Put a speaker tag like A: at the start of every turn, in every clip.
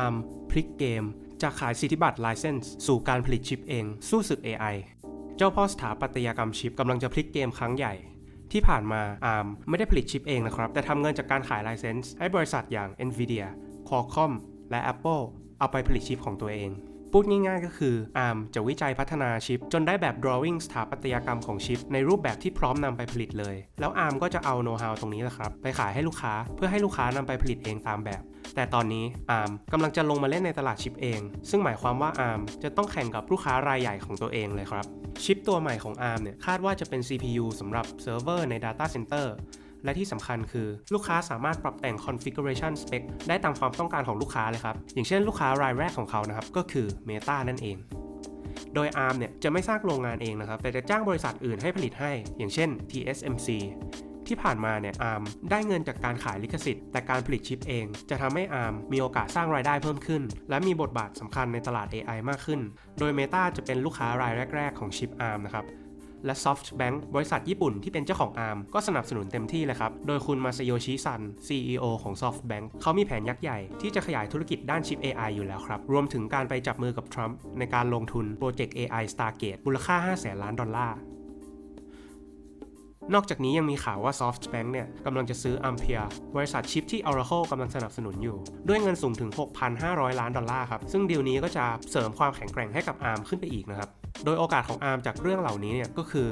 A: ARM พลิกเกม จากขายสิทธิบัตร License สู่การผลิตชิปเอง สู้ศึก AI เจ้าพ่อสถาปัตยกรรมชิปกำลังจะพลิกเกมครั้งใหญ่ ที่ผ่านมา ARM ไม่ได้ผลิตชิปเองนะครับ แต่ทำเงินจากการขาย License ให้บริษัทอย่าง Nvidia Qualcomm และ Apple เอาไปผลิตชิปของตัวเอง พูดง่ายๆ ก็คือ ARM จะวิจัยพัฒนาชิป จนได้แบบ drawing สถาปัตยกรรมของชิป ในรูปแบบที่พร้อมนำไปผลิตเลย แล้ว ARM ก็จะเอา know-how ตรงนี้แหละครับ ไปขายให้ลูกค้าเพื่อให้ลูกค้านำไปผลิตเองตามแบบ แต่ตอนนี้ ARM กำลังจะลงมาเล่นในตลาดชิปเอง ซึ่งหมายความว่า ARM จะต้องแข่งกับลูกค้ารายใหญ่ของตัวเองเลยครับชิปตัวใหม่ของ ARM เนี่ยคาดว่าจะเป็น CPU สำหรับเซิร์ฟเวอร์ใน Data Center และที่สำคัญคือลูกค้าสามารถปรับแต่ง configuration spec ได้ตามความต้องการของลูกค้าเลยครับ อย่างเช่นลูกค้ารายแรกของเขานะครับก็คือ Meta นั่นเอง โดย ARM เนี่ยจะไม่สร้างโรงงานเองนะครับ แต่จะจ้างบริษัทอื่นให้ผลิตให้ อย่างเช่น TSMC ที่ผ่านมาเนี่ย ARM ได้เงินจากการขายลิขสิทธิ์ แต่การผลิตชิปเอง จะทำให้ ARM มีโอกาสสร้างรายได้เพิ่มขึ้น และมีบทบาทสำคัญในตลาด AI มากขึ้น โดย Meta จะเป็นลูกค้ารายแรก ๆ ของชิป ARM นะครับ และ SoftBank บริษัทญี่ปุ่นที่เป็นเจ้าของ ARM ก็สนับสนุนเต็มที่เลยครับ โดยคุณมาซาโยชิซัน CEO ของ SoftBank เขามีแผนยักษ์ใหญ่ที่จะขยายธุรกิจด้านชิป AI อยู่แล้วครับ รวมถึงการไปจับมือกับทรัมป์ในการลงทุนโปรเจกต์ AI Stargate มูลค่า5แสนล้านดอลลาร์นอกจากนี้ยังมีข่าวว่า SoftBank เนี่ยกำลังจะซื้อ Ampere บริษัทชิปที่ Oracle กำลังสนับสนุนอยู่ ด้วยเงินสูงถึง 6,500 ล้านดอลลาร์ครับ ซึ่งดีลนี้ก็จะเสริมความแข็งแกร่งให้กับ ARM ขึ้นไปอีกนะครับ โดยโอกาสของ ARM จากเรื่องเหล่านี้เนี่ยก็คือ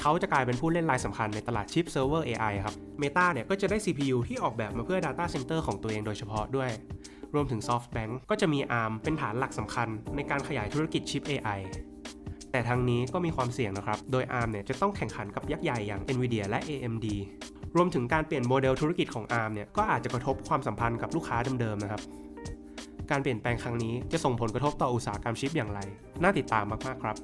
A: เขาจะกลายเป็นผู้เล่นรายสำคัญในตลาดชิปเซิร์ฟเวอร์ AI ครับ Meta เนี่ยก็จะได้ CPU ที่ออกแบบมาเพื่อ Data Center ของตัวเองโดยเฉพาะด้วย รวมถึง SoftBank ก็จะมี ARM เป็นฐานหลักสำคัญในการขยายธุรกิจชิป AI แต่ทางนี้ก็มีความเสี่ยงนะครับ โดย ARM เนี่ยจะต้องแข่งขันกับยักษ์ใหญ่อย่าง Nvidia และ AMD รวมถึงการเปลี่ยนโมเดลธุรกิจของ ARM เนี่ยก็อาจจะกระทบความสัมพันธ์กับลูกค้าเดิมๆนะครับ การเปลี่ยนแปลงครั้งนี้จะส่งผลกระทบต่ออุตสาหกรรมชิปอย่างไร น่าติดตามมากๆครับ